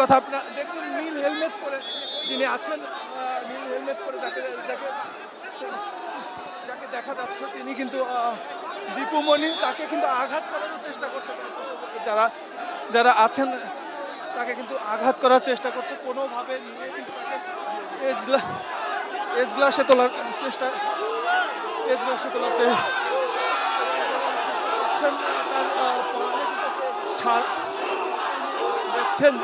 কথা আপনার দেখছেন, নীল হেলমেট পরে যিনি আছেন নীল হেলমেট পরে যাকে যাকে যাকে দেখা যাচ্ছে, তিনি কিন্তু দীপুমণি তাকে কিন্তু আঘাত করার চেষ্টা করছে। যারা যারা আছেন, তাকে কিন্তু আঘাত করার চেষ্টা করছে। কোনোভাবে নিয়ে কিন্তু তাকে এজলা, এজলাসে তোলার চেষ্টা, এজলাসে তোলার চেষ্টা তার আহ, পরনে কিন্তু ছাড় দেখছেন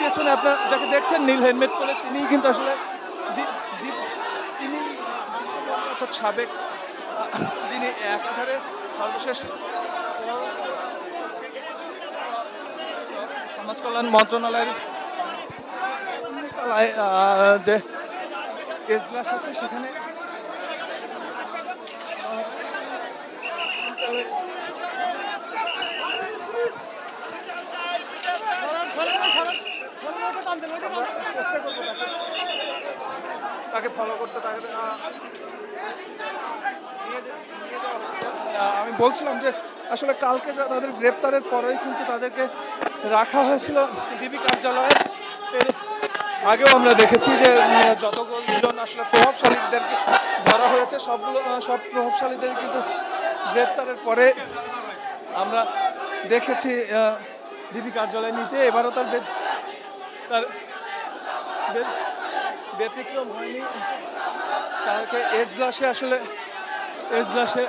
পেছনে আপনার যাকে দেখছেন, নীল হেলমেট পরে তিনি কিন্তু আসলে তিনি অর্থাৎ সাবেক যিনি একাধারে সর্বশেষ সমাজ কল্যাণ মন্ত্রণালয়ের যে এজলাস আছে সেখানে চেষ্টা করব তাকে। ফলো করতে, তাকে নিয়ে যাওয়া। আমি বলছিলাম যে আসলে কালকে তাদের গ্রেপ্তারের পরেই কিন্তু তাদেরকে রাখা হয়েছিল ডিবি কার্যালয়ে। আগেও আমরা দেখেছি যে যতজন আসলে প্রভাবশালীদেরকে ধরা হয়েছে, সবগুলো সব প্রভাবশালীদের কিন্তু গ্রেপ্তারের পরে আমরা দেখেছি ডিবি কার্যালয়ে নিতে। এবারও তার তার ব্যতিক্রম হয়নি। তাকে এজলাসে আসলে এজলাসে